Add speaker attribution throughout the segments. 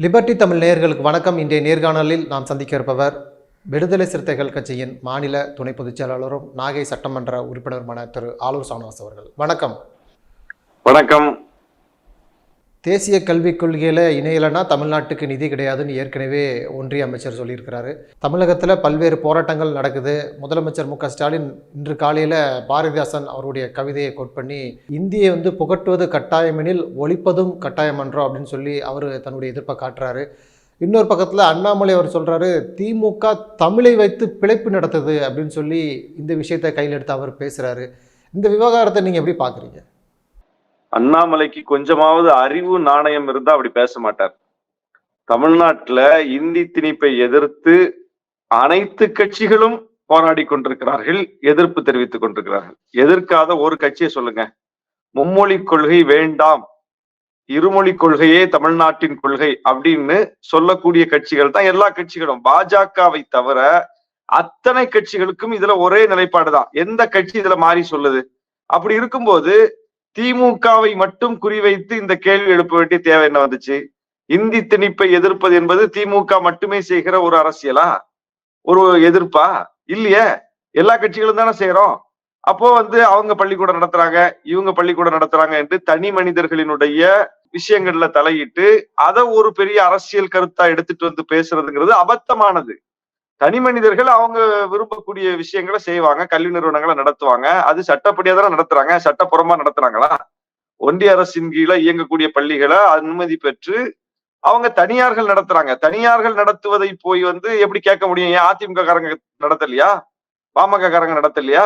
Speaker 1: Liberty Tamil நேயர்களுக்கு வணக்கம். இன்றைய நேர்காணலில் நாம் சந்திக்க இருப்பவர் விடுதலை சிறுத்தைகள் கட்சியின் மாநில துணை பொதுச் செயலாளரும் நாகை சட்டமன்ற உறுப்பினருமான திரு. ஆலூர் சானவாஸ் அவர்கள். வணக்கம்.
Speaker 2: வணக்கம்.
Speaker 1: தேசிய கல்விக் கொள்கையில் இணையலைன்னா தமிழ்நாட்டுக்கு நிதி கிடையாதுன்னு ஏற்கனவே ஒன்றிய அமைச்சர் சொல்லியிருக்கிறாரு. தமிழகத்தில் பல்வேறு போராட்டங்கள் நடக்குது. முதலமைச்சர் மு ஸ்டாலின் இன்று காலையில் பாரதிதாசன் அவருடைய கவிதையை கோட் பண்ணி இந்தியை வந்து புகட்டுவது கட்டாயமெனில் ஒழிப்பதும் கட்டாயமன்றோம் அப்படின்னு சொல்லி அவர் தன்னுடைய எதிர்ப்பை காட்டுறாரு. இன்னொரு பக்கத்தில் அண்ணாமலை அவர் சொல்கிறாரு திமுக தமிழை வைத்து பிழைப்பு நடத்துது அப்படின்னு சொல்லி இந்த விஷயத்தை கையில் எடுத்து அவர் பேசுகிறாரு இந்த விவகாரத்தை நீங்கள் எப்படி பார்க்குறீங்க
Speaker 2: அண்ணாமலைக்கு கொஞ்சமாவது அறிவு நாணயம் இருந்தா அப்படி பேச மாட்டார். தமிழ்நாட்டுல இந்தி திணிப்பை எதிர்த்து அனைத்து கட்சிகளும் போராடி கொண்டிருக்கிறார்கள் எதிர்ப்பு தெரிவித்துக் கொண்டிருக்கிறார்கள். எதிர்க்காத ஒரு கட்சியை சொல்லுங்க. மும்மொழி கொள்கை வேண்டாம். இருமொழி கொள்கையே தமிழ்நாட்டின் கொள்கை அப்படின்னு சொல்லக்கூடிய கட்சிகள் தான் எல்லா கட்சிகளும். பாஜகவை தவிர அத்தனை கட்சிகளுக்கும் இதுல ஒரே நிலைப்பாடுதான். எந்த கட்சி இதுல மாறி சொல்லுது? அப்படி இருக்கும்போது திமுகவை மட்டும் குறிவைத்து இந்த கேள்வி எழுப்ப வேண்டிய தேவை என்ன வந்துச்சு? இந்தி திணிப்பை எதிர்ப்பது என்பது திமுக மட்டுமே செய்கிற ஒரு அரசியலா? ஒரு எதிர்ப்பா? இல்லையே. எல்லா கட்சிகளும் தானே செய்யறோம் அப்போ வந்து அவங்க பள்ளிக்கூடம் நடத்துறாங்க இவங்க பள்ளிக்கூடம் நடத்துறாங்க என்று தனி மனிதர்களினுடைய விஷயங்கள்ல தலையிட்டு அதை ஒரு பெரிய அரசியல் கருத்தா எடுத்துட்டு வந்து பேசுறதுங்கிறது அபத்தமானது. தனி மனிதர்கள் அவங்க விரும்பக்கூடிய விஷயங்களை செய்வாங்க கல்வி நிறுவனங்களை நடத்துவாங்க. அது சட்டப்படியா தானே நடத்துறாங்க சட்டப்புறமா நடத்துறாங்களா? ஒன்றிய அரசின் கீழே இயங்கக்கூடிய பள்ளிகளை அனுமதி பெற்று அவங்க தனியார்கள் நடத்துறாங்க. தனியார்கள் நடத்துவதை போய் வந்து எப்படி கேட்க முடியும்? ஏன் அதிமுக காரங்க நடத்தலையா? பாமக காரங்க நடத்தலையா?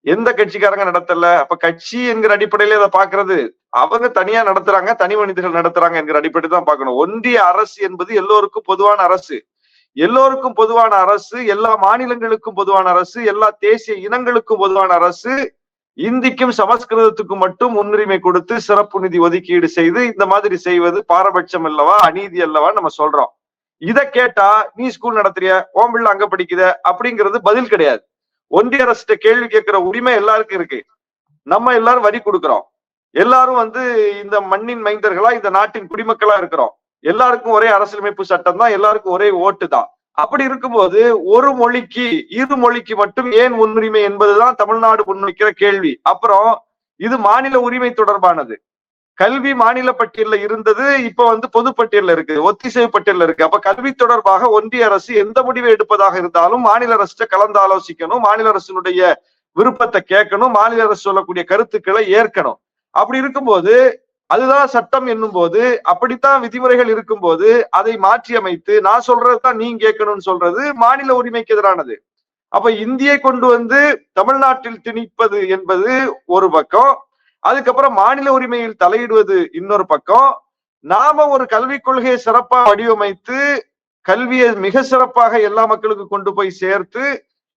Speaker 2: எந்த கட்சிக்காரங்க நடத்தல? அப்ப கட்சி என்கிற அடிப்படையில இதை பாக்குறது அவங்க தனியா நடத்துறாங்க தனி மனிதர்கள் நடத்துறாங்க என்கிற அடிப்படையில் தான் பார்க்கணும். ஒன்றிய அரசு என்பது எல்லோருக்கும் பொதுவான அரசு. எல்லோருக்கும் பொதுவான அரசு எல்லா மாநிலங்களுக்கும் பொதுவான அரசு எல்லா தேசிய இனங்களுக்கும் பொதுவான அரசு இந்திக்கும் சமஸ்கிருதத்துக்கும் மட்டும் முன்னுரிமை கொடுத்து சிறப்பு நிதி ஒதுக்கீடு செய்து இந்த மாதிரி செய்வது பாரபட்சம் அல்லவா அநீதி அல்லவா நம்ம சொல்றோம். இத கேட்டா நீ ஸ்கூல் நடத்துறிய? ஓம் பிள்ளை அங்க படிக்குத? அப்படிங்கிறது பதில் கிடையாது. ஒன்றிய அரசு கேள்வி கேட்கிற உரிமை எல்லாருக்கும் இருக்கு. நம்ம எல்லாரும் வரி கொடுக்கிறோம். எல்லாரும் வந்து இந்த மண்ணின் மைந்தர்களா இந்த நாட்டின் குடிமக்களா இருக்கிறோம். எல்லாருக்கும் ஒரே அரசியலமைப்பு சட்டம் தான் எல்லாருக்கும் ஒரே ஓட்டு தான். அப்படி இருக்கும்போது ஒரு மொழிக்கு இரு மொழிக்கு மட்டும் ஏன் முன்னுரிமை என்பதுதான் தமிழ்நாடு முன்வைக்கிற கேள்வி. அப்புறம் இது மாநில உரிமை தொடர்பானது. கல்வி மாநில பட்டியல்ல இருந்தது இப்ப வந்து பொதுப்பட்டியல்ல இருக்கு ஒத்திசைவு பட்டியல இருக்கு அப்ப கல்வி தொடர்பாக ஒன்றிய அரசு எந்த முடிவை எடுப்பதாக இருந்தாலும் மாநில அரசு கலந்து ஆலோசிக்கணும் மாநில அரசினுடைய விருப்பத்தை கேட்கணும் மாநில அரசு சொல்லக்கூடிய கருத்துக்களை ஏற்கணும். அப்படி இருக்கும்போது அதுதான் சட்டம் என்னும் போது அப்படித்தான் விதிமுறைகள் இருக்கும் போது அதை மாற்றி அமைத்து நான் சொல்றதுதான் நீங்க கேட்கணும்னு சொல்றது மாநில உரிமைக்கு எதிரானது. அப்ப இந்தியை கொண்டு வந்து தமிழ்நாட்டில் திணிப்பது என்பது ஒரு பக்கம் அதுக்கப்புறம் மாநில உரிமையில் தலையிடுவது இன்னொரு பக்கம். நாம ஒரு கல்விக் கொள்கையை சிறப்பாக வடிவமைத்து கல்வியை மிக சிறப்பாக எல்லா மக்களுக்கும் கொண்டு போய் சேர்த்து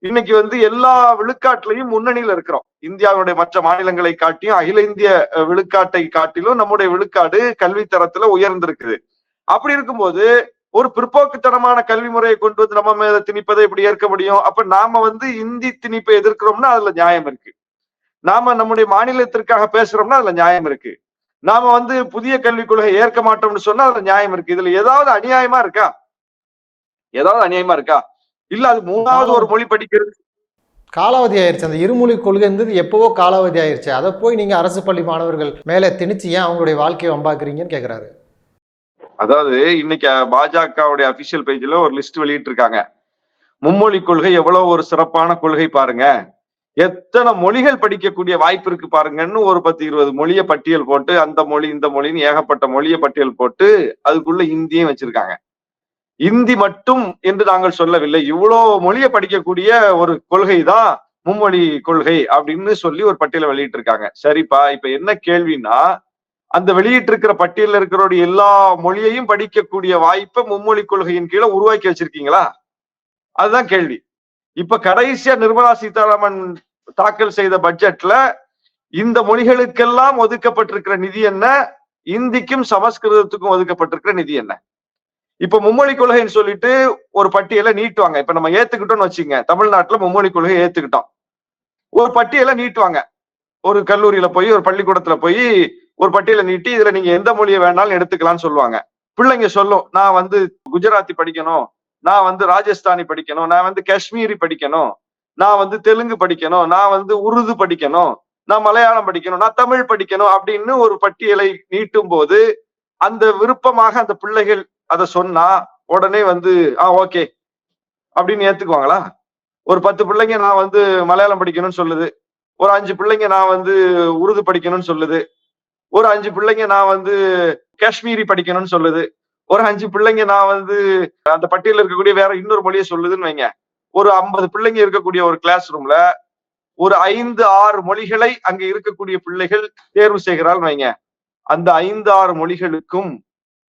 Speaker 2: இன்னைக்கு வந்து எல்லா விழுக்காட்டுலையும் முன்னணியில இருக்கிறோம். இந்தியாவுடைய மற்ற மாநிலங்களை காட்டியும் அகில இந்திய விழுக்காட்டை காட்டிலும் நம்முடைய விழுக்காடு கல்வி தரத்துல உயர்ந்திருக்குது. அப்படி இருக்கும்போது ஒரு பிற்போக்குத்தனமான கல்வி முறையை கொண்டு வந்து நம்ம மேல திணிப்பதை இப்படி ஏற்க முடியும்? அப்ப நாம வந்து இந்தி திணிப்பை எதிர்க்கிறோம்னா அதுல நியாயம் இருக்கு. நாம நம்முடைய மாநிலத்திற்காக பேசுறோம்னா அதுல நியாயம் இருக்கு. நாம வந்து புதிய கல்விக் கொள்கை ஏற்க மாட்டோம்னு சொன்னா அதுல நியாயம் இருக்கு. இதுல ஏதாவது அநியாயமா இருக்கா? ஏதாவது அநியாயமா இருக்கா? இல்ல அது மூணாவது ஒரு மொழி படிக்கிறது.
Speaker 1: காலாவதி ஆயிருச்சு. அந்த இருமொழி கொள்கைன்றது எப்பவோ காலாவதி ஆயிருச்சு. அதை போய் நீங்க அரசு பள்ளி மாணவர்கள் மேலே திணிச்சு ஏன் அவங்களுடைய வாழ்க்கையை வம்பாக்குறீங்கன்னு கேக்குறாரு.
Speaker 2: அதாவது இன்னைக்கு பாஜகவுடைய அபிஷியல் பேஜ்ல ஒரு லிஸ்ட் வெளியிட்டு இருக்காங்க மும்மொழி கொள்கை எவ்வளவு ஒரு சிறப்பான கொள்கை பாருங்க. எத்தனை மொழிகள் படிக்கக்கூடிய வாய்ப்பு இருக்கு பாருங்கன்னு ஒரு பத்து இருபது மொழிய பட்டியல் போட்டு அந்த மொழி இந்த மொழின்னு ஏகப்பட்ட மொழிய பட்டியல் போட்டு அதுக்குள்ள இந்தியும் வச்சிருக்காங்க. இந்தி மட்டும் என்று நாங்கள் சொல்லவில்லை. இவ்வளோ மொழியை படிக்கக்கூடிய ஒரு கொள்கை தான் மும்மொழி கொள்கை அப்படின்னு சொல்லி ஒரு பட்டியலை வெளியிட்டு இருக்காங்க சரிப்பா இப்ப என்ன கேள்வின்னா அந்த வெளியிட்டு இருக்கிற பட்டியலில் இருக்கிறோட எல்லா மொழியையும் படிக்கக்கூடிய வாய்ப்பை மும்மொழி கொள்கையின் கீழே உருவாக்கி வச்சிருக்கீங்களா? அதுதான் கேள்வி. இப்ப கடைசியா நிர்மலா சீதாராமன் தாக்கல் செய்த பட்ஜெட்ல இந்த மொழிகளுக்கெல்லாம் ஒதுக்கப்பட்டிருக்கிற நிதி என்ன? இந்திக்கும் சமஸ்கிருதத்துக்கும் ஒதுக்கப்பட்டிருக்கிற நிதி என்ன? இப்ப மும்மொழி கொள்கைன்னு சொல்லிட்டு ஒரு பட்டியலை நீட்டுவாங்க. இப்ப நம்ம ஏத்துக்கிட்டோம்னு வச்சுங்க தமிழ்நாட்டுல மும்மொழி கொள்கை ஏத்துக்கிட்டோம். ஒரு பட்டியலை நீட்டுவாங்க. ஒரு கல்லூரியில போய் ஒரு பள்ளிக்கூடத்துல போய் ஒரு பட்டியலை நீட்டி இதுல நீங்க எந்த மொழியை வேணாலும் எடுத்துக்கலாம்னு சொல்லுவாங்க. பிள்ளைங்க சொல்லும் நான் வந்து குஜராத்தி படிக்கணும். நான் வந்து ராஜஸ்தானி படிக்கணும். நான் வந்து காஷ்மீரி படிக்கணும். நான் வந்து தெலுங்கு படிக்கணும். நான் வந்து உருது படிக்கணும். நான் மலையாளம் படிக்கணும். நான் தமிழ் படிக்கணும். அப்படின்னு ஒரு பட்டியலை நீட்டும் போது அந்த விருப்பமாக அந்த பிள்ளைகள் அதை சொன்னா உடனே வந்து ஆ ஓகே. அப்படின்னு ஏத்துக்குவாங்களா? ஒரு பத்து பிள்ளைங்க நான் வந்து மலையாளம் படிக்கணும்னு சொல்லுது. ஒரு அஞ்சு பிள்ளைங்க நான் வந்து உருது படிக்கணும்னு சொல்லுது. ஒரு அஞ்சு பிள்ளைங்க நான் வந்து காஷ்மீரி படிக்கணும்னு சொல்லுது. ஒரு அஞ்சு பிள்ளைங்க நான் வந்து அந்த பட்டியலில் இருக்கக்கூடிய வேற இன்னொரு மொழியை சொல்லுதுன்னு வைங்க. ஒரு ஐம்பது பிள்ளைங்க இருக்கக்கூடிய ஒரு கிளாஸ் ரூம்ல ஒரு ஐந்து ஆறு மொழிகளை அங்க இருக்கக்கூடிய பிள்ளைகள் தேர்வு செய்கிறாள் வைங்க. அந்த ஐந்து ஆறு மொழிகளுக்கும்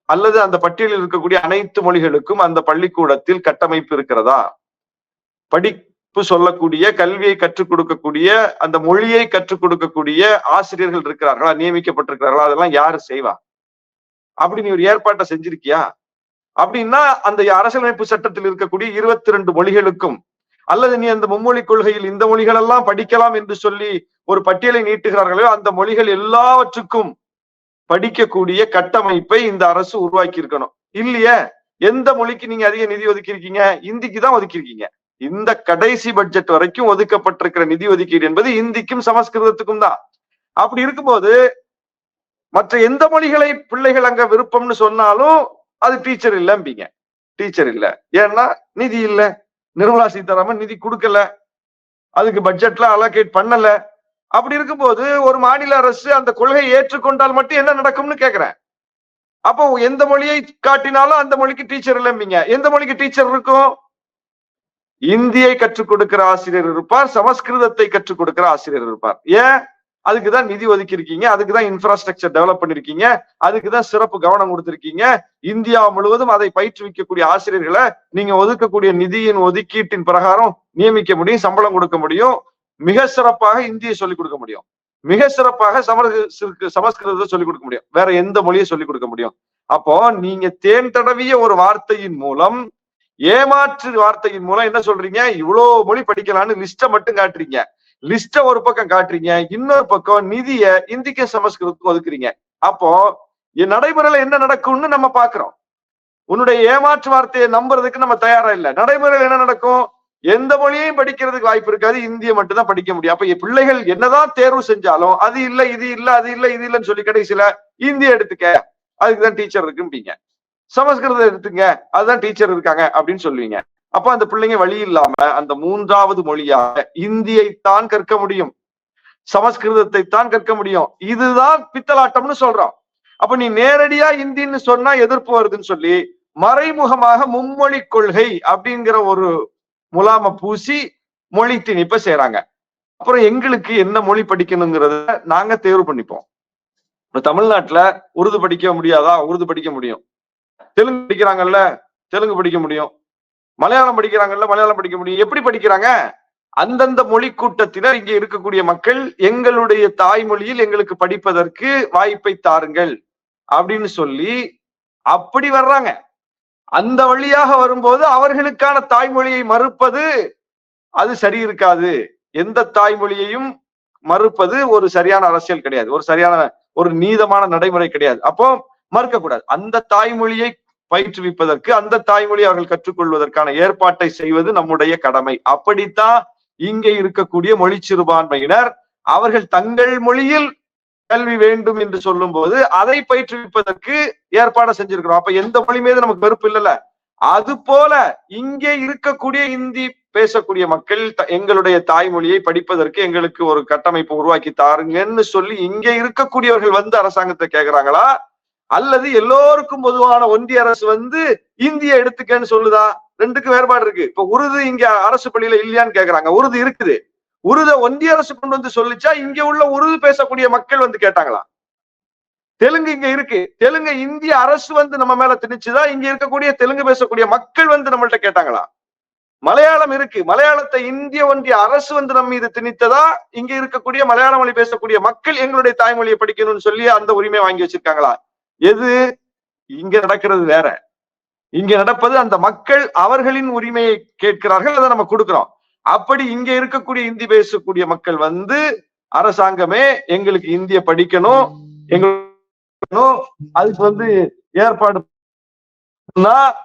Speaker 2: அல்லது அந்த பட்டியலில் இருக்கக்கூடிய அனைத்து மொழிகளுக்கும் அந்த பள்ளிக்கூடத்தில் கட்டமைப்பு இருக்கிறதா? படிப்பு சொல்லக்கூடிய கல்வியை கற்றுக் கொடுக்கக்கூடிய அந்த மொழியை கற்றுக் கொடுக்கக்கூடிய ஆசிரியர்கள் இருக்கிறார்களா? நியமிக்கப்பட்டிருக்கிறார்களா? அதெல்லாம் யாரு செய்வா? அப்படி நீ ஒரு ஏற்பாட்டை செஞ்சிருக்கியா? அப்படின்னா அந்த அரசியலமைப்பு சட்டத்தில் இருக்கக்கூடிய இருபத்தி ரெண்டு மொழிகளுக்கும் அல்லது நீ அந்த மும்மொழி கொள்கையில் இந்த மொழிகள் எல்லாம் படிக்கலாம் என்று சொல்லி ஒரு பட்டியலை நீட்டுகிறார்களோ அந்த மொழிகள் எல்லாவற்றுக்கும் படிக்கக்கூடிய கட்டமைப்பை இந்த அரசு உருவாக்கி இருக்கணும் இல்லையே? எந்த மொழிக்கு நீங்க அதிக நிதி ஒதுக்கியிருக்கீங்க? இந்திக்கு தான் ஒதுக்கியிருக்கீங்க. இந்த கடைசி பட்ஜெட் வரைக்கும் ஒதுக்கப்பட்டிருக்கிற நிதி ஒதுக்கீடு என்பது இந்திக்கும் சமஸ்கிருதத்துக்கும் தான். அப்படி இருக்கும்போது மற்ற எந்த மொழிகளை பிள்ளைகள் அங்க விருப்பம்னு சொன்னாலும் அது டீச்சர் இல்லம்பிங்க. டீச்சர் இல்ல. ஏன்னா நிதி இல்ல. நிர்மலா சீதாராமன் நிதி கொடுக்கல. அதுக்கு பட்ஜெட்ல அலோகேட் பண்ணல. அப்படி இருக்கும்போது ஒரு மாநில அரசு அந்த கொள்கையை ஏற்றுக்கொண்டால் மட்டும் என்ன நடக்கும்னு கேக்குறேன். அப்போ எந்த மொழியை காட்டினாலும் அந்த மொழிக்கு டீச்சர் இல்லம்பிங்க. எந்த மொழிக்கு டீச்சர் இருக்கும்? இந்தியை கற்றுக் கொடுக்கிற ஆசிரியர் இருப்பார் சமஸ்கிருதத்தை கற்றுக் கொடுக்கிற ஆசிரியர் இருப்பார். ஏன்? அதுக்குதான் நிதி ஒதுக்கி இருக்கீங்க அதுக்குதான் இன்ஃப்ராஸ்ட்ரக்சர் டெவலப் பண்ணிருக்கீங்க அதுக்குதான் சிறப்பு கவனம் கொடுத்திருக்கீங்க. இந்தியா முழுவதும் அதை பயிற்றுவிக்கக்கூடிய ஆசிரியர்களை நீங்க ஒதுக்கக்கூடிய நிதியின் ஒதுக்கீட்டின் பிரகாரம் நியமிக்க முடியும் சம்பளம் கொடுக்க முடியும். மிக சிறப்பாக இந்தியை சொல்லிக் கொடுக்க முடியும். மிக சிறப்பாக சமர் சமஸ்கிருதத்தை சொல்லிக் கொடுக்க முடியும். வேற எந்த மொழியை சொல்லிக் கொடுக்க முடியும்? அப்போ நீங்க தேன் தடவிய ஒரு வார்த்தையின் மூலம் ஏமாற்று வார்த்தையின் மூலம் என்ன சொல்றீங்க? இவ்வளவு மொழி படிக்கலாம்னு லிஸ்ட மட்டும் காட்டுறீங்க. லிஸ்ட ஒரு பக்கம் காட்டுறீங்க இன்னொரு பக்கம் நிதிய இந்திக்க சமஸ்கிருதத்துக்கு ஒதுக்குறீங்க. அப்போ என் நடைமுறையில என்ன நடக்கும்னு நம்ம பாக்குறோம் உன்னுடைய ஏமாற்று வார்த்தையை நம்புறதுக்கு நம்ம தயாரா இல்ல. நடைமுறையில் என்ன நடக்கும்? எந்த மொழியையும் படிக்கிறதுக்கு வாய்ப்பு இருக்காது. இந்திய மட்டும்தான் படிக்க முடியும். அப்ப பிள்ளைகள் என்னதான் தேர்வு செஞ்சாலும் அது இல்ல இது இல்ல அது இல்ல இது இல்லைன்னு சொல்லி கடைசியில இந்திய எடுத்துக்க. அதுக்குதான் டீச்சர் இருக்கும்பீங்க. சமஸ்கிருதம் எடுத்துங்க. அதுதான் டீச்சர் இருக்காங்க அப்படின்னு சொல்லுவீங்க. அப்ப அந்த பிள்ளைங்க வழி இல்லாம அந்த மூன்றாவது மொழியாக இந்தியை தான் கற்க முடியும். சமஸ்கிருதத்தை தான் கற்க முடியும். இதுதான் பித்தலாட்டம்னு சொல்றோம். அப்ப நீ நேரடியா இந்தின்னு சொன்னா எதிர்ப்பு வருதுன்னு சொல்லி மறைமுகமாக மும்மொழி கொள்கை அப்படிங்கிற ஒரு முலாம பூசி மொழி திணிப்ப செய்யறாங்க அப்புறம் எங்களுக்கு என்ன மொழி படிக்கணுங்கிறத நாங்க தேர்வு பண்ணிப்போம். இப்ப தமிழ்நாட்டுல உருது படிக்க முடியாதா? உருது படிக்க முடியும். தெலுங்கு படிக்கிறாங்கல்ல தெலுங்கு படிக்க முடியும். மலையாளம் படிக்கிறாங்கல்ல மலையாளம் படிக்க முடியும். எப்படி படிக்கிறாங்க? அந்தந்த மொழி கூட்டத்தினர் இங்கே இருக்கக்கூடிய மக்கள் எங்களுடைய தாய்மொழியில் எங்களுக்கு படிப்பதற்கு வாய்ப்பை தாருங்கள் அப்படின்னு சொல்லி அப்படி வர்றாங்க. அந்த வழியாக வரும்போது அவர்களுக்கான தாய்மொழியை மறுப்பது அது சரி இருக்காது. எந்த தாய்மொழியையும் மறுப்பது ஒரு சரியான அரசியல் கிடையாது. ஒரு சரியான ஒரு நீதமான நடைமுறை கிடையாது. அப்போ மறுக்க கூடாது அந்த தாய்மொழியை பயிற்றுவிப்பதற்கு அந்த தாய்மொழி அவர்கள் கற்றுக்கொள்வதற்கான ஏற்பாட்டை செய்வது நம்முடைய கடமை. அப்படித்தான் இங்கே இருக்கக்கூடிய மொழி சிறுபான்மையினர் அவர்கள் தங்கள் மொழியில் கல்வி வேண்டும் என்று சொல்லும் போது அதை பயிற்றுவிப்பதற்கு ஏற்பாடு செஞ்சிருக்கிறோம். அப்ப எந்த மொழி மீது நமக்கு வெறுப்பு இல்லைல்ல? அது போல இங்கே இருக்கக்கூடிய இந்தி பேசக்கூடிய மக்கள் எங்களுடைய தாய்மொழியை படிப்பதற்கு எங்களுக்கு ஒரு கட்டமைப்பு உருவாக்கி தாருங்கன்னு சொல்லி இங்கே இருக்கக்கூடியவர்கள் வந்து அரசாங்கத்தை கேட்கிறாங்களா அல்லது எல்லோருக்கும் பொதுவான ஒன்றிய அரசு வந்து இந்திய எடுத்துக்கன்னு சொல்லுதா? ரெண்டுக்கும் வேறுபாடு இருக்கு. இப்ப உருது இங்க அரசு பள்ளியில இல்லையான்னு கேக்குறாங்க. உருது இருக்குது. உருத ஒன்றிய அரசு கொண்டு வந்து சொல்லிச்சா இங்க உள்ள உருது பேசக்கூடிய மக்கள் வந்து கேட்டாங்களா? தெலுங்கு இங்க இருக்கு. தெலுங்கு இந்திய அரசு வந்து நம்ம மேல திணிச்சுதான் இங்க இருக்கக்கூடிய தெலுங்கு பேசக்கூடிய மக்கள் வந்து நம்மள்ட்ட கேட்டாங்களா? மலையாளம் இருக்கு. மலையாளத்தை இந்திய ஒன்றிய அரசு வந்து நம்ம இது திணித்ததா இங்க இருக்கக்கூடிய மலையாள மொழி பேசக்கூடிய மக்கள் எங்களுடைய தாய்மொழியை படிக்கணும்னு சொல்லி அந்த உரிமை வாங்கி வச்சிருக்காங்களா? எது? இங்க நடக்கிறது வேற. இங்க நடப்பது அந்த மக்கள் அவர்களின் உரிமையை கேட்கிறார்கள் அதை நம்ம கொடுக்கிறோம். அப்படி இங்க இருக்கக்கூடிய இந்தி பேசக்கூடிய மக்கள் வந்து அரசாங்கமே எங்களுக்கு இந்திய படிக்கணும் எங்களுக்கு அதுக்கு வந்து ஏற்பாடு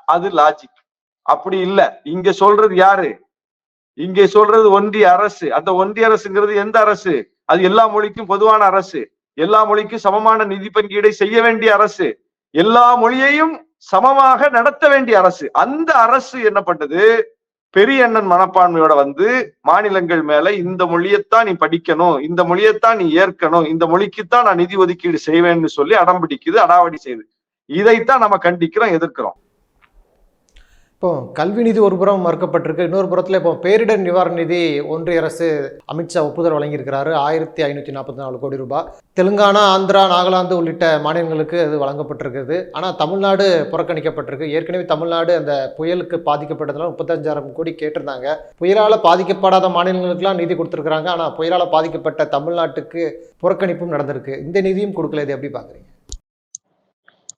Speaker 2: அது லாஜிக் அப்படி இல்ல. இங்க சொல்றது யாரு? இங்க சொல்றது ஒன்றிய அரசு. அந்த ஒன்றிய அரசுங்கிறது எந்த அரசு? அது எல்லா மொழிக்கும் பொதுவான அரசு. எல்லா மொழிக்கும் சமமான நிதி பங்கீடை செய்ய வேண்டிய அரசு. எல்லா மொழியையும் சமமாக நடத்த வேண்டிய அரசு. அந்த அரசு என்ன பண்ணது? பெரிய அண்ணன் மனப்பான்மையோட வந்து மாநிலங்கள் மேல இந்த மொழியைத்தான் நீ படிக்கணும் இந்த மொழியைத்தான் நீ ஏற்கணும் இந்த மொழிக்குத்தான் நான் நிதி ஒதுக்கீடு செய்வேன்னு சொல்லி அடம்பிடிக்குது அடாவடி செய்யுது இதைத்தான் நம்ம கண்டிக்கிறோம் எதிர்க்கிறோம்.
Speaker 1: இப்போ கல்வி நிதி ஒரு புறம் மறுக்கப்பட்டிருக்கு. இன்னொரு புறத்தில் இப்போ பேரிடர் நிவாரண நிதி ஒன்றிய அரசு அமித்ஷா ஒப்புதல் வழங்கியிருக்கிறாரு. ஆயிரத்தி ஐநூற்றி நாற்பத்தி நாலு கோடி ரூபாய். தெலுங்கானா ஆந்திரா நாகாலாந்து உள்ளிட்ட மாநிலங்களுக்கு அது வழங்கப்பட்டிருக்குது. ஆனால் தமிழ்நாடு புறக்கணிக்கப்பட்டிருக்கு. ஏற்கனவே தமிழ்நாடு அந்த புயலுக்கு பாதிக்கப்பட்டதுனால முப்பத்தஞ்சாயிரம் கோடி கேட்டிருந்தாங்க. புயலால் பாதிக்கப்படாத மாநிலங்களுக்கெல்லாம் நிதி கொடுத்துருக்குறாங்க. ஆனால் புயலால் பாதிக்கப்பட்ட தமிழ்நாட்டுக்கு புறக்கணிப்பும் நடந்திருக்கு. இந்த நிதியும் கொடுக்கல இது எப்படி பார்க்குறீங்க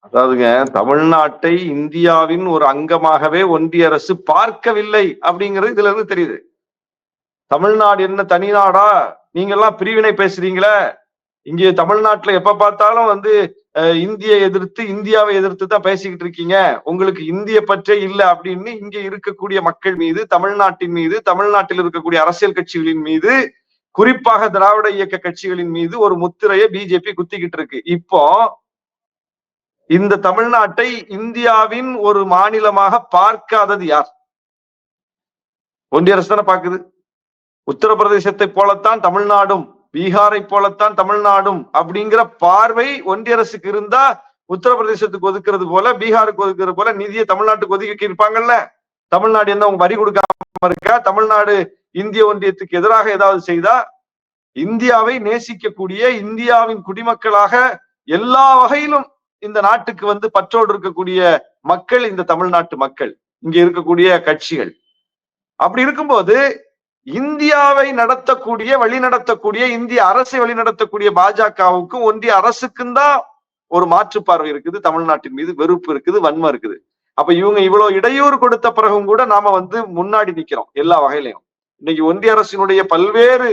Speaker 2: அதாவதுங்க தமிழ்நாட்டை இந்தியாவின் ஒரு அங்கமாகவே ஒன்றிய அரசு பார்க்கவில்லை அப்படிங்கிறது இதுல இருந்து தெரியுது. தமிழ்நாடு என்ன தனி நாடா? நீங்க எல்லாம் பிரிவினை பேசுறீங்களே? இங்கே தமிழ்நாட்டுல எப்ப பார்த்தாலும் வந்து இந்தியை எதிர்த்து இந்தியாவை எதிர்த்து தான் பேசிக்கிட்டு இருக்கீங்க. உங்களுக்கு இந்திய பற்றே இல்லை அப்படின்னு இங்க இருக்கக்கூடிய மக்கள் மீது தமிழ்நாட்டின் மீது தமிழ்நாட்டில் இருக்கக்கூடிய அரசியல் கட்சிகளின் மீது குறிப்பாக திராவிட இயக்க கட்சிகளின் மீது ஒரு முத்திரையை பிஜேபி குத்திக்கிட்டு இருக்கு. இப்போ இந்த தமிழ்நாட்டை இந்தியாவின் ஒரு மாநிலமாக பார்க்காதது யார்? ஒன்றிய அரசு தானே பாக்குது உத்தரப்பிரதேசத்தை போலத்தான் தமிழ்நாடும் பீகாரை போலத்தான் தமிழ்நாடும் அப்படிங்கிற பார்வை ஒன்றிய அரசுக்கு இருந்தா உத்தரப்பிரதேசத்துக்கு ஒதுக்குறது போல பீகாருக்கு ஒதுக்குறது போல நிதியை தமிழ்நாட்டுக்கு ஒதுக்கி இருப்பாங்கல்ல? தமிழ்நாடு என்ன அவங்க வரி கொடுக்காம இருக்கா? தமிழ்நாடு இந்திய ஒன்றியத்துக்கு எதிராக ஏதாவது செய்தா? இந்தியாவை நேசிக்கக்கூடிய இந்தியாவின் குடிமக்களாக எல்லா வகையிலும் இந்த நாட்டுக்கு வந்து பற்றோடு இருக்கக்கூடிய மக்கள் இந்த தமிழ்நாட்டு மக்கள். இங்க இருக்கக்கூடிய கட்சிகள். அப்படி இருக்கும்போது இந்தியாவை நடத்தக்கூடிய வழி நடத்தக்கூடிய இந்திய அரசை வழி நடத்தக்கூடிய பாஜகவுக்கும் ஒன்றிய அரசுக்கும் தான் ஒரு மாற்று பார்வை இருக்குது. தமிழ்நாட்டின் மீது வெறுப்பு இருக்குது வன்மம் இருக்குது. அப்ப இவங்க இவ்வளவு இடையூறு கொடுத்த பிறகும் கூட நாம வந்து முன்னாடி நிக்கிறோம் எல்லா வகையிலையும். இன்னைக்கு ஒன்றிய அரசினுடைய பல்வேறு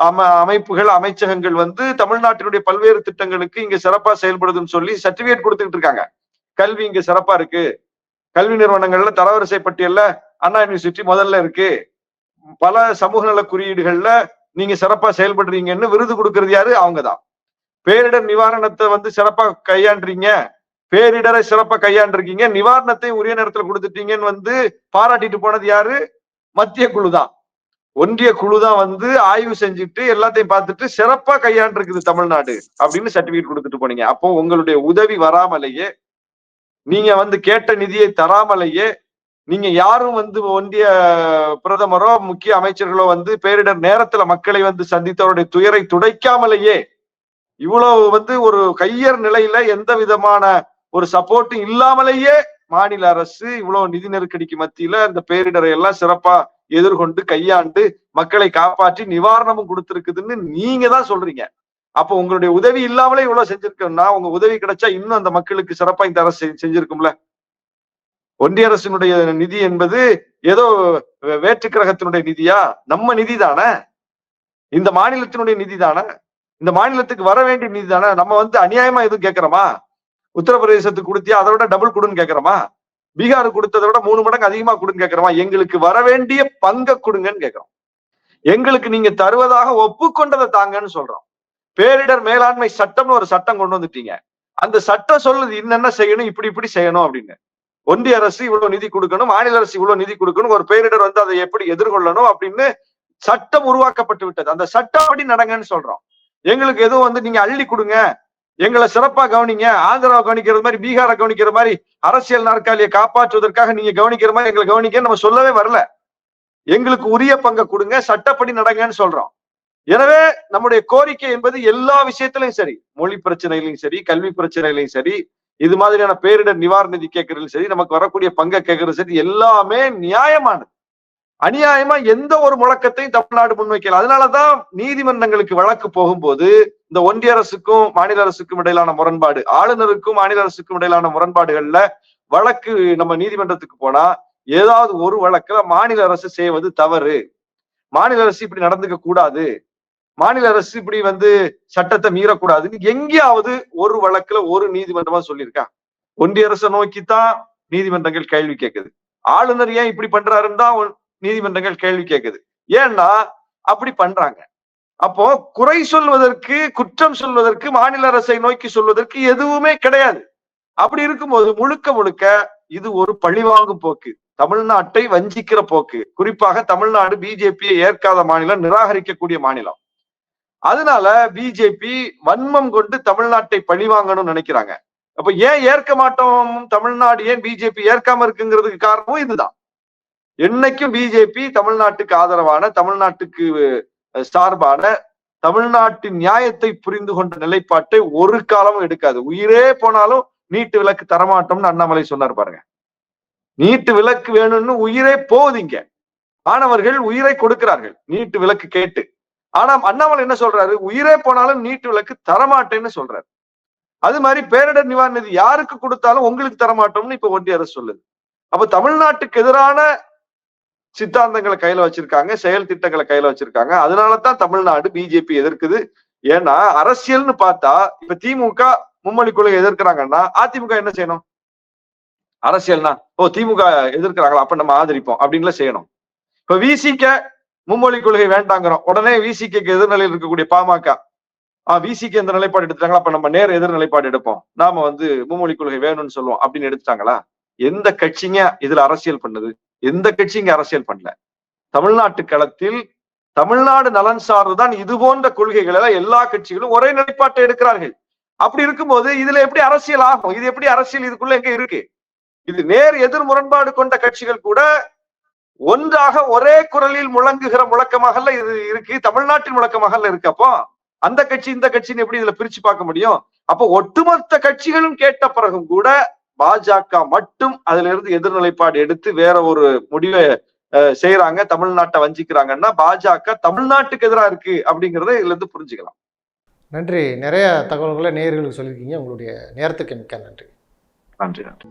Speaker 2: அம அமைப்புகள் அமைச்சகங்கள் வந்து தமிழ்நாட்டினுடைய பல்வேறு திட்டங்களுக்கு இங்க சிறப்பா செயல்படுதுன்னு சொல்லி சர்டிபிகேட் கொடுத்துக்கிட்டு இருக்காங்க. கல்வி இங்க சிறப்பா இருக்கு. கல்வி நிறுவனங்கள்ல தரவரிசை பட்டியல்ல அண்ணா யூனிவர்சிட்டி முதல்ல இருக்கு. பல சமூக நல குறியீடுகள்ல நீங்க சிறப்பா செயல்படுறீங்கன்னு விருது கொடுக்கறது யாரு? அவங்கதான். பேரிடர் நிவாரணத்தை வந்து சிறப்பா கையாண்டுறீங்க. பேரிடரை சிறப்பா கையாண்டிருக்கீங்க. நிவாரணத்தை உரிய நேரத்துல கொடுத்துட்டீங்கன்னு வந்து பாராட்டிட்டு போனது யாரு? மத்திய குழு தான் ஒன்றிய குழு தான் வந்து ஆய்வு செஞ்சுட்டு எல்லாத்தையும் பார்த்துட்டு சிறப்பா கையாண்டிருக்குது தமிழ்நாடு அப்படின்னு சர்டிபிகேட் கொடுத்துட்டு போனீங்க. அப்போ உங்களுடைய உதவி வராமலேயே நீங்க வந்து கேட்ட நிதியை தராமலேயே நீங்க யாரும் வந்து ஒன்றிய பிரதமரோ முக்கிய அமைச்சர்களோ வந்து பேரிடர் நேரத்துல மக்களை வந்து சந்தித்தவருடைய துயரை துடைக்காமலேயே இவ்வளவு வந்து ஒரு கையர் நிலையில எந்த விதமான ஒரு சப்போர்ட்டும் இல்லாமலேயே மாநில அரசு இவ்வளவு நிதி நெருக்கடிக்கு மத்தியில இந்த பேரிடரை எல்லாம் சிறப்பா எதிர்கொண்டு கையாண்டு மக்களை காப்பாற்றி நிவாரணமும் கொடுத்திருக்குதுன்னு நீங்க தான் சொல்றீங்க. அப்போ உங்களுடைய உதவி இல்லாமலே இவ்வளவு செஞ்சிருக்கோம்னா உங்க உதவி கிடைச்சா இன்னும் அந்த மக்களுக்கு சிறப்பா இந்த அரசு செஞ்சிருக்கும்ல? ஒன்றிய அரசினுடைய நிதி என்பது ஏதோ வே- வேற்று கிரகத்தினுடைய நிதியா? நம்ம நிதி தானே இந்த மாநிலத்தினுடைய நிதி தானே இந்த மாநிலத்துக்கு வர வேண்டிய நிதி தானே நம்ம வந்து அநியாயமா எதுவும் கேட்கிறோமா? உத்தரப்பிரதேசத்துக்கு கொடுத்தியா? அதை விட டபுள் கொடுன்னு கேட்கிறோமா? பீகார் கொடுத்ததை விட மூணு மடங்கு அதிகமா கொடுன்னு கேட்கிறோமா எங்களுக்கு வர வேண்டிய பங்க கொடுங்கன்னு கேட்கிறோம் எங்களுக்கு நீங்க தருவதாக ஒப்புக்கொண்டதை தாங்கன்னு சொல்றோம். பேரிடர் மேலாண்மை சட்டம்னு ஒரு சட்டம் கொண்டு வந்துட்டீங்க. அந்த சட்டம் சொல்லுது என்னென்ன செய்யணும் இப்படி இப்படி செய்யணும் அப்படின்னு. ஒன்றிய அரசு இவ்வளவு நிதி கொடுக்கணும் மாநில அரசு இவ்வளவு நிதி கொடுக்கணும் ஒரு பேரிடர் வந்து அதை எப்படி எதிர்கொள்ளணும் அப்படின்னு சட்டம் உருவாக்கப்பட்டு விட்டது. அந்த சட்டப்படி நடங்கன்னு சொல்றோம். எங்களுக்கு எதுவும் வந்து நீங்க அள்ளி கொடுங்க எங்களை சிறப்பா கவனிங்க. ஆந்திராவை கவனிக்கிறது மாதிரி பீகாரை கவனிக்கிற மாதிரி அரசியல் நாற்காலியை காப்பாற்றுவதற்காக நீங்க கவனிக்கிற மாதிரி எங்களை கவனிக்க நம்ம சொல்லவே வரல. எங்களுக்கு உரிய பங்கை கொடுங்க சட்டப்படி நடங்கன்னு சொல்றோம். எனவே நம்முடைய கோரிக்கை என்பது எல்லா விஷயத்திலையும் சரி. மொழி பிரச்சனையிலையும் சரி கல்வி பிரச்சனையிலையும் சரி இது மாதிரியான பேரிடர் நிவாரண நிதி கேட்கறதுலையும் சரி நமக்கு வரக்கூடிய பங்கை கேட்கறது சரி எல்லாமே நியாயமானது. அநியாயமா எந்த ஒரு முழக்கத்தையும் தமிழ்நாடு முன்வைக்கல. அதனாலதான் நீதிமன்றங்களுக்கு வழக்கு போகும்போது இந்த ஒன்றிய அரசுக்கும் மாநில அரசுக்கும் இடையிலான முரண்பாடு ஆளுநருக்கும் மாநில அரசுக்கும் இடையிலான முரண்பாடுகள்ல வழக்கு நம்ம நீதிமன்றத்துக்கு போனா ஏதாவது ஒரு வழக்குல மாநில அரசு செய்வது தவறு. மாநில அரசு இப்படி நடந்துக்க கூடாது. மாநில அரசு இப்படி வந்து சட்டத்தை மீறக்கூடாதுன்னு எங்கேயாவது ஒரு வழக்குல ஒரு நீதிமன்றமா சொல்லியிருக்கா ஒன்றிய அரசை நோக்கித்தான் நீதிமன்றங்கள் கேள்வி கேட்குது ஆளுநர் ஏன் இப்படி பண்றாருன்னு தான் நீதிமன்றங்கள் கேள்வி கேட்குது ஏன்னா அப்படி பண்றாங்க. அப்போ குறை சொல்வதற்கு குற்றம் சொல்வதற்கு மாநில அரசை நோக்கி சொல்வதற்கு எதுவுமே கிடையாது. அப்படி இருக்கும்போது முழுக்க முழுக்க இது ஒரு பழிவாங்கும் போக்கு. தமிழ்நாட்டை வஞ்சிக்கிற போக்கு. குறிப்பாக தமிழ்நாடு பிஜேபியை ஏற்காத மாநிலம் நிராகரிக்கக்கூடிய மாநிலம். அதனால பிஜேபி வன்மம் கொண்டு தமிழ்நாட்டை பழிவாங்கணும்னு நினைக்கிறாங்க. அப்ப ஏன் ஏற்க மாட்டோம்? தமிழ்நாடு ஏன் பிஜேபி ஏற்காம இருக்குங்கிறதுக்கு காரணமும் இதுதான். என்னைக்கும் பிஜேபி தமிழ்நாட்டுக்கு ஆதரவான தமிழ்நாட்டுக்கு சார்பான தமிழ்நாட்டின் நியாயத்தை புரிந்து கொண்ட நிலைப்பாட்டை ஒரு காலமும் எடுக்காது. உயிரே போனாலும் நீட்டு விளக்கு தரமாட்டோம்னு அண்ணாமலை சொன்னார் பாருங்க. நீட்டு விளக்கு வேணும்னு உயிரே போகுதிங்க மாணவர்கள் உயிரை கொடுக்கிறார்கள் நீட்டு விளக்கு கேட்டு. ஆனா அண்ணாமலை என்ன சொல்றாரு? உயிரே போனாலும் நீட்டு விளக்கு தரமாட்டேன்னு சொல்றாரு. அது மாதிரி பேரிடர் நிவாரண நிதி யாருக்கு கொடுத்தாலும் உங்களுக்கு தரமாட்டோம்னு இப்ப ஒன்றிய அரசு சொல்லுது. அப்ப தமிழ்நாட்டுக்கு எதிரான சித்தாந்தங்களை கையில வச்சிருக்காங்க செயல் திட்டங்களை கையில வச்சிருக்காங்க. அதனாலதான் தமிழ்நாடு பிஜேபி எதிர்க்குது. ஏன்னா அரசியல்னு பார்த்தா இப்ப திமுக மும்மொழி கொள்கை எதிர்க்கிறாங்கன்னா அதிமுக என்ன செய்யணும்? அரசியல்னா ஓ திமுக எதிர்க்கிறாங்களா அப்ப நம்ம ஆதரிப்போம் அப்படின்லாம் செய்யணும். இப்ப விசிக்க மும்மொழி கொள்கை வேண்டாங்கிறோம். உடனே விசிக்கு எதிர்நிலையில் இருக்கக்கூடிய பாமக. ஆஹ் விசிக்கு எந்த நிலைப்பாடு எடுத்துட்டாங்களா? அப்ப நம்ம நேர் எதிர் நிலைப்பாடு எடுப்போம். நாம வந்து மும்மொழி கொள்கை வேணும்னு சொல்லுவோம் அப்படின்னு எடுத்துட்டாங்களா? எந்த கட்சிங்க இதுல அரசியல் பண்ணுது? எந்த கட்சிங்க அரசியல் பண்ணல. தமிழ்நாட்டு களத்தில் தமிழ்நாடு நலன் சார்ந்துதான் இது போன்ற கொள்கைகள் எல்லாம் எல்லா கட்சிகளும் ஒரே நிலைப்பாட்டை எடுக்கிறார்கள். அப்படி இருக்கும்போது இதுல எப்படி அரசியல் ஆகும்? இது எப்படி அரசியல் இதுக்குள்ள எங்க இருக்கு? இது நேர் எதிர் முரண்பாடு கொண்ட கட்சிகள் கூட ஒன்றாக ஒரே குரலில் முழங்குகிற முழக்கமாக இது இருக்கு. தமிழ்நாட்டின் முழக்கமாக இருக்கு. அப்போ அந்த கட்சி இந்த கட்சின்னு எப்படி இதுல பிரிச்சு பார்க்க முடியும்? அப்போ ஒட்டுமொத்த கட்சிகளும் கேட்ட பிறகும் கூட பாஜக மட்டும் அதுல இருந்து எதிர்நிலைப்பாடு எடுத்து வேற ஒரு முடிவை செய்யறாங்க தமிழ்நாட்டை வஞ்சிக்கிறாங்கன்னா பாஜக தமிழ்நாட்டுக்கு எதிராக இருக்கு அப்படிங்கறத இதுல இருந்து புரிஞ்சுக்கலாம்.
Speaker 1: நன்றி. நிறைய தகவல்களை நேயர்களுக்கு சொல்லியிருக்கீங்க. உங்களுடைய நேரத்துக்கு மிக்க நன்றி.
Speaker 2: நன்றி நன்றி.